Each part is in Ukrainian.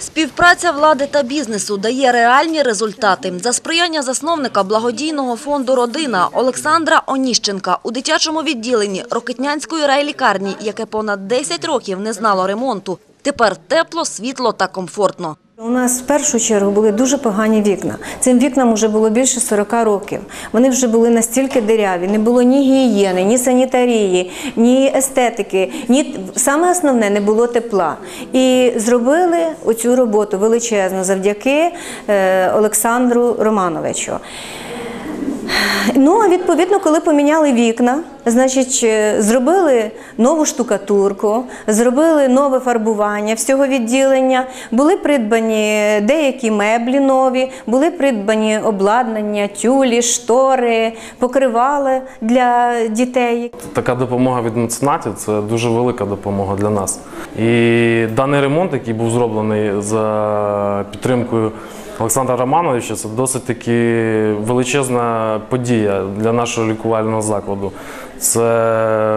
Співпраця влади та бізнесу дає реальні результати. За сприяння засновника благодійного фонду «Родина» Олександра Оніщенка у дитячому відділенні Рокитнянської райлікарні, яке понад 10 років не знало ремонту, тепер тепло, світло та комфортно. У нас в першу чергу були дуже погані вікна. Цим вікнам вже було більше 40 років. Вони вже були настільки диряві, не було ні гігієни, ні санітарії, ні естетики, ні саме основне не було тепла. І зробили оцю роботу величезну завдяки е, Олександру Романовичу. Ну, а відповідно, коли поміняли вікна, значить, е, зробили нову штукатурку, зробили нове фарбування всього відділення, були придбані деякі меблі нові, були придбані обладнання, тюлі, штори, покривали для дітей. Така допомога від меценатів це дуже велика допомога для нас. І даний ремонт, який був зроблений за підтримкою Олександра Романовича, це досить таки величезна подія для нашого лікувального закладу. Це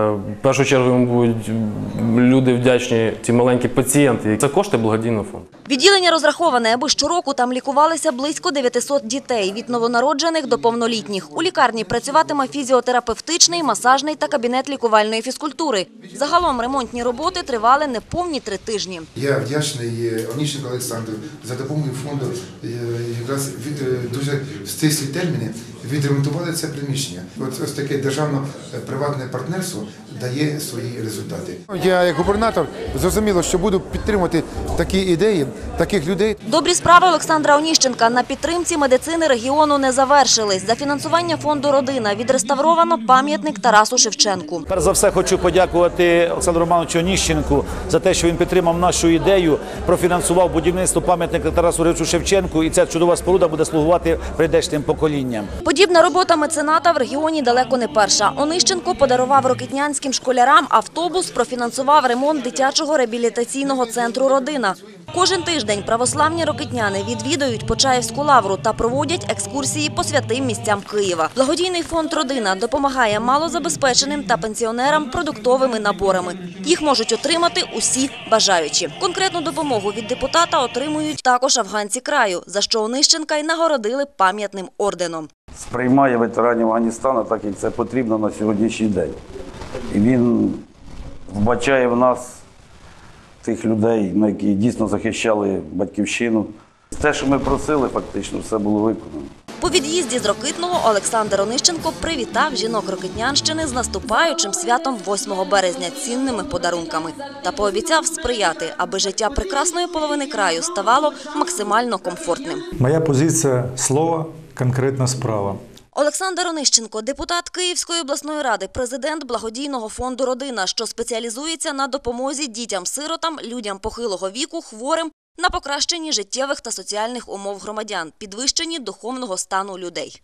в першу чергу йому будуть люди вдячні, ті маленькі пацієнти. Це кошти благодійного фонду. Відділення розраховане, аби щороку там лікувалися близько 900 дітей від новонароджених до повнолітніх. У лікарні працюватиме фізіотерапевтичний, масажний та кабінет лікувальної фізкультури. Загалом ремонтні роботи тривали неповні три тижні. Я вдячний е, Оніщенку Олександру за допомогою фонду. е, Якраз від е, дуже в стислі терміни відремонтували це приміщення. От ось таке державно-приватне партнерство дає свої результати. Я як губернатор зрозуміло, що буду підтримувати такі ідеї, таких людей. Добрі справи Олександра Оніщенка на підтримці медицини регіону не завершились. За фінансування фонду «Родина» відреставровано пам'ятник Тарасу Шевченку. Перш за все хочу подякувати Олександру Романовичу Оніщенку за те, що він підтримав нашу ідею, профінансував будівництво пам'ятника Тарасу Григоровичу Шевченку, і ця чудова споруда буде слугувати прийдешнім поколінням. Подібна робота мецената в регіоні далеко не перша. Онищенко подарував рокитнянським школярам автобус, профінансував ремонт дитячого реабілітаційного центру «Родина». Кожен тиждень православні рокитняни відвідують Почаївську лавру та проводять екскурсії по святим місцям Києва. Благодійний фонд «Родина» допомагає малозабезпеченим та пенсіонерам продуктовими наборами. Їх можуть отримати усі бажаючі. Конкретну допомогу від депутата отримують також афганці краю, за що Онищенка й нагородили пам'ятним орденом. Сприймає ветеранів Афганістану так, як це потрібно на сьогоднішній день. І він вбачає в нас тих людей, які дійсно захищали батьківщину. Те, що ми просили, фактично, все було виконано. По від'їзді з Рокитного Олександр Онищенко привітав жінок Рокитнянщини з наступаючим святом 8 березня цінними подарунками та пообіцяв сприяти, аби життя прекрасної половини краю ставало максимально комфортним. Моя позиція слово, конкретна справа. Олександр Онищенко, депутат Київської обласної ради, президент благодійного фонду «Родина», що спеціалізується на допомозі дітям-сиротам, людям похилого віку, хворим, на покращенні життєвих та соціальних умов громадян, підвищенні духовного стану людей.